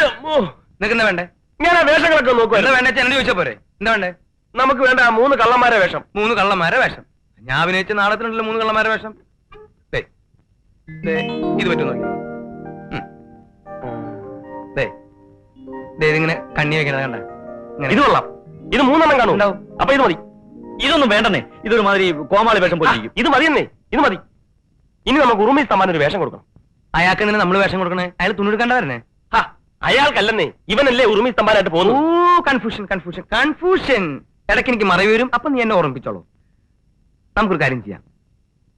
നിനക്ക് എന്താ വേണ്ടേ? ഞാൻ ആ വേഷങ്ങളൊക്കെ എന്താ നോക്കുവായിരുന്നു വേണ്ടേ എന്നോട് ചോദിച്ചാ പോരെ? എന്താ വേണ്ടേ? നമുക്ക് വേണ്ട ആ മൂന്ന് കള്ളന്മാരെ വേഷം. മൂന്ന് കള്ളന്മാരെ വേഷം. ഞാൻ അഭിനയിച്ച നാടകത്തിനുണ്ടല്ലോ മൂന്ന് കള്ളന്മാരെ വേഷം. ദേ, ദേ, ഇത് പറ്റും നോക്കി. ഉം. ദേ, ദേ, ഇതിങ്ങനെ കണ്ണി വെക്കണത് കണ്ട. ഇത് കൊള്ളാം. ഇത് മൂന്നെണ്ണം കാണും. ഉണ്ടാവും. അപ്പൊ ഇത് മതി. ഇതൊന്നും വേണ്ടെന്നേ. ഇതൊരു മാതിരി കോമാളി വേഷം പോലെ ഇരിക്കും. ഇത് മതിയെന്നേ ഇത് മതി. ഇനി നമുക്ക് ഉറുമി സമ്മാനം ഒരു വേഷം കൊടുക്കണം. അയാൾക്ക് തന്നെ നമ്മൾ വേഷം കൊടുക്കണേ? അയാൾ തുണിയെടുക്കണ്ട വരണേ? അയാൾക്കല്ലെന്നേ ഇവനല്ലേ ഉറുമി സമ്മാനമായിട്ട് ഓ പോകുന്നു കൺഫ്യൂഷൻ കൺഫ്യൂഷൻ കൺഫ്യൂഷൻ ഇടയ്ക്ക് എനിക്ക് മറവി വരും അപ്പൊ നീ എന്നെ ഓർമ്മിപ്പിച്ചോളൂ. നമുക്കൊരു കാര്യം ചെയ്യാം.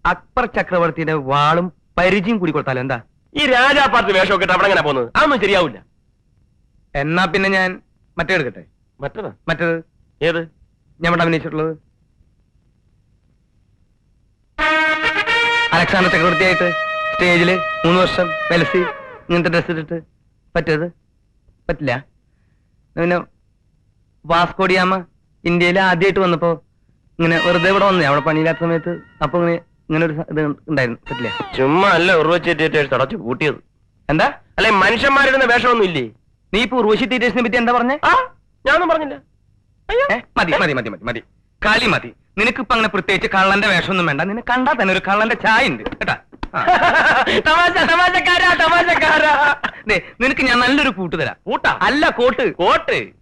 അക്ബർ ചക്രവർത്തിയുടെ വാളും പരിചയം കൂടി കൊടുത്താലോ എന്താ? ഈ രാജാപാർട്ടി വേഷം ഇട്ട് അവിടെ എങ്ങനെ പോകുന്നത്? അതൊന്നും ശരിയാവില്ല. എന്നാ പിന്നെ ഞാൻ മറ്റേ എടുക്കട്ടെ? മറ്റേതാ? മറ്റേത്? ഏത്? ഞാൻ ഇവിടെ അഭിനയിച്ചിട്ടുള്ളത്. അലക്സാണ്ടർ ചക്രവർത്തിയായിട്ട് സ്റ്റേജിൽ മൂന്ന് വർഷം വെലസി ഇങ്ങനത്തെ ഡ്രസ് ഇട്ടിട്ട് പറ്റത് പറ്റില്ല. പിന്നെ വാസ്കോഡിയാമ ഇന്ത്യയിൽ ആദ്യമായിട്ട് വന്നപ്പോ ഇങ്ങനെ വെറുതെ ഇവിടെ വന്നേ. അവിടെ പണിയില്ലാത്ത സമയത്ത് അപ്പൊ ഇങ്ങനെ ഇങ്ങനെ ഒരു ഇത് ഉണ്ടായിരുന്നു. പറ്റില്ല. ചുമ്മാ അല്ല ഉറുവച്ചേറ്റ് തടച്ചു കൂട്ടിയത് എന്താ? അല്ലെ മനുഷ്യന്മാരിടുന്ന വേഷമൊന്നും ഇല്ലേ നീ ഇപ്പൊ ഉർവശി തീറ്റേഴ്സിനെ പറ്റി എന്താ പറഞ്ഞേ? ആ ഞാനൊന്നും പറഞ്ഞില്ല. ഏ, മതി മതി മതി മതി മതി. കാലി മതി. നിനക്ക് നിനക്കിപ്പോ അങ്ങനെ പ്രത്യേകിച്ച് കള്ളന്റെ വേഷമൊന്നും വേണ്ട. നിന്നെ കണ്ടാ തന്നെ ഒരു കള്ളന്റെ ചായ ഉണ്ട്. കേട്ടാ? തമാശ തമാശ. നിനക്ക് ഞാൻ നല്ലൊരു കൂട്ട് തരാം. കൂട്ടാ? അല്ല കോട്ട്. കോട്ട്?